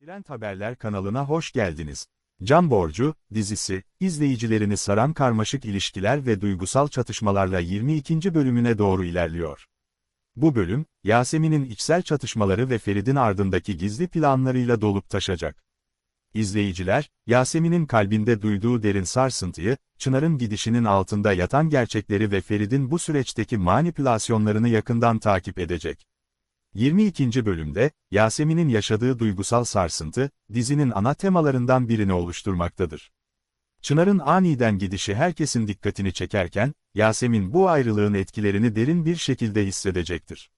Trend Haberler kanalına hoş geldiniz. Can Borcu, dizisi, izleyicilerini saran karmaşık ilişkiler ve duygusal çatışmalarla 22. bölümüne doğru ilerliyor. Bu bölüm, Yasemin'in içsel çatışmaları ve Ferit'in ardındaki gizli planlarıyla dolup taşacak. İzleyiciler, Yasemin'in kalbinde duyduğu derin sarsıntıyı, Çınar'ın gidişinin altında yatan gerçekleri ve Ferit'in bu süreçteki manipülasyonlarını yakından takip edecek. 22. bölümde, Yasemin'in yaşadığı duygusal sarsıntı, dizinin ana temalarından birini oluşturmaktadır. Çınar'ın aniden gidişi herkesin dikkatini çekerken, Yasemin bu ayrılığın etkilerini derin bir şekilde hissedecektir.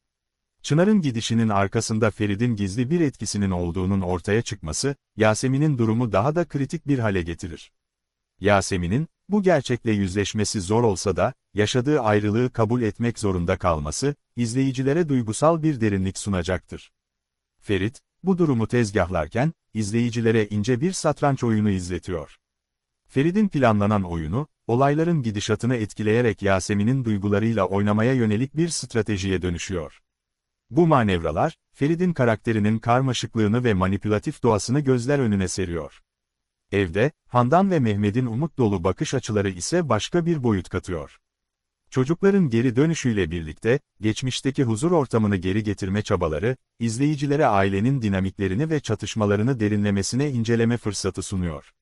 Çınar'ın gidişinin arkasında Ferit'in gizli bir etkisinin olduğunun ortaya çıkması, Yasemin'in durumu daha da kritik bir hale getirir. Yasemin'in, bu gerçekle yüzleşmesi zor olsa da, yaşadığı ayrılığı kabul etmek zorunda kalması, izleyicilere duygusal bir derinlik sunacaktır. Ferit, bu durumu tezgahlarken, izleyicilere ince bir satranç oyunu izletiyor. Ferit'in planlanan oyunu, olayların gidişatını etkileyerek Yasemin'in duygularıyla oynamaya yönelik bir stratejiye dönüşüyor. Bu manevralar, Ferit'in karakterinin karmaşıklığını ve manipülatif doğasını gözler önüne seriyor. Evde, Handan ve Mehmet'in umut dolu bakış açıları ise başka bir boyut katıyor. Çocukların geri dönüşüyle birlikte, geçmişteki huzur ortamını geri getirme çabaları, izleyicilere ailenin dinamiklerini ve çatışmalarını derinlemesine inceleme fırsatı sunuyor.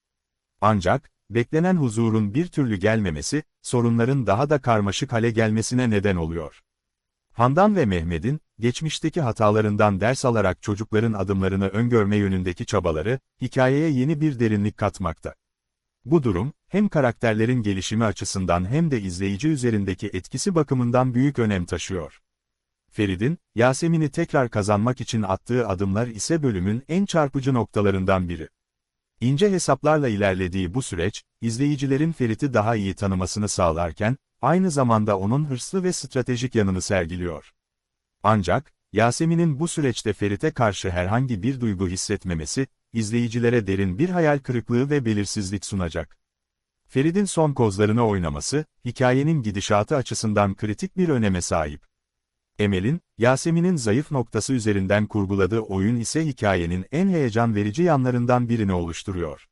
Ancak, beklenen huzurun bir türlü gelmemesi, sorunların daha da karmaşık hale gelmesine neden oluyor. Handan ve Mehmet'in, geçmişteki hatalarından ders alarak çocukların adımlarını öngörme yönündeki çabaları, hikayeye yeni bir derinlik katmakta. Bu durum, hem karakterlerin gelişimi açısından hem de izleyici üzerindeki etkisi bakımından büyük önem taşıyor. Ferid'in, Yasemin'i tekrar kazanmak için attığı adımlar ise bölümün en çarpıcı noktalarından biri. İnce hesaplarla ilerlediği bu süreç, izleyicilerin Ferit'i daha iyi tanımasını sağlarken, aynı zamanda onun hırslı ve stratejik yanını sergiliyor. Ancak, Yasemin'in bu süreçte Ferit'e karşı herhangi bir duygu hissetmemesi, izleyicilere derin bir hayal kırıklığı ve belirsizlik sunacak. Ferit'in son kozlarını oynaması, hikayenin gidişatı açısından kritik bir öneme sahip. Emel'in, Yasemin'in zayıf noktası üzerinden kurguladığı oyun ise hikayenin en heyecan verici yanlarından birini oluşturuyor.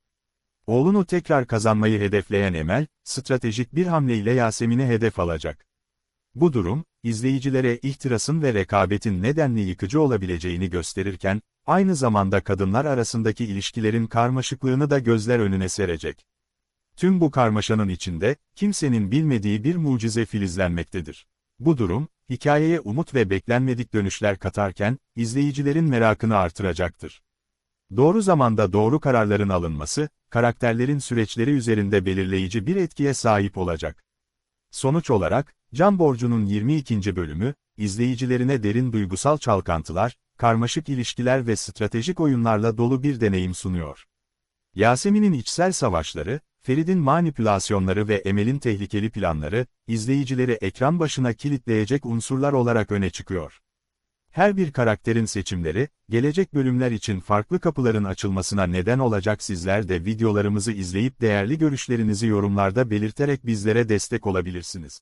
Oğlunu tekrar kazanmayı hedefleyen Emel, stratejik bir hamleyle Yasemin'i hedef alacak. Bu durum, izleyicilere ihtirasın ve rekabetin nedenli yıkıcı olabileceğini gösterirken, aynı zamanda kadınlar arasındaki ilişkilerin karmaşıklığını da gözler önüne serecek. Tüm bu karmaşanın içinde, kimsenin bilmediği bir mucize filizlenmektedir. Bu durum, hikayeye umut ve beklenmedik dönüşler katarken, izleyicilerin merakını artıracaktır. Doğru zamanda doğru kararların alınması, karakterlerin süreçleri üzerinde belirleyici bir etkiye sahip olacak. Sonuç olarak, Can Borcu'nun 22. bölümü, izleyicilerine derin duygusal çalkantılar, karmaşık ilişkiler ve stratejik oyunlarla dolu bir deneyim sunuyor. Yasemin'in içsel savaşları, Ferit'in manipülasyonları ve Emel'in tehlikeli planları, izleyicileri ekran başına kilitleyecek unsurlar olarak öne çıkıyor. Her bir karakterin seçimleri, gelecek bölümler için farklı kapıların açılmasına neden olacak sizler de videolarımızı izleyip değerli görüşlerinizi yorumlarda belirterek bizlere destek olabilirsiniz.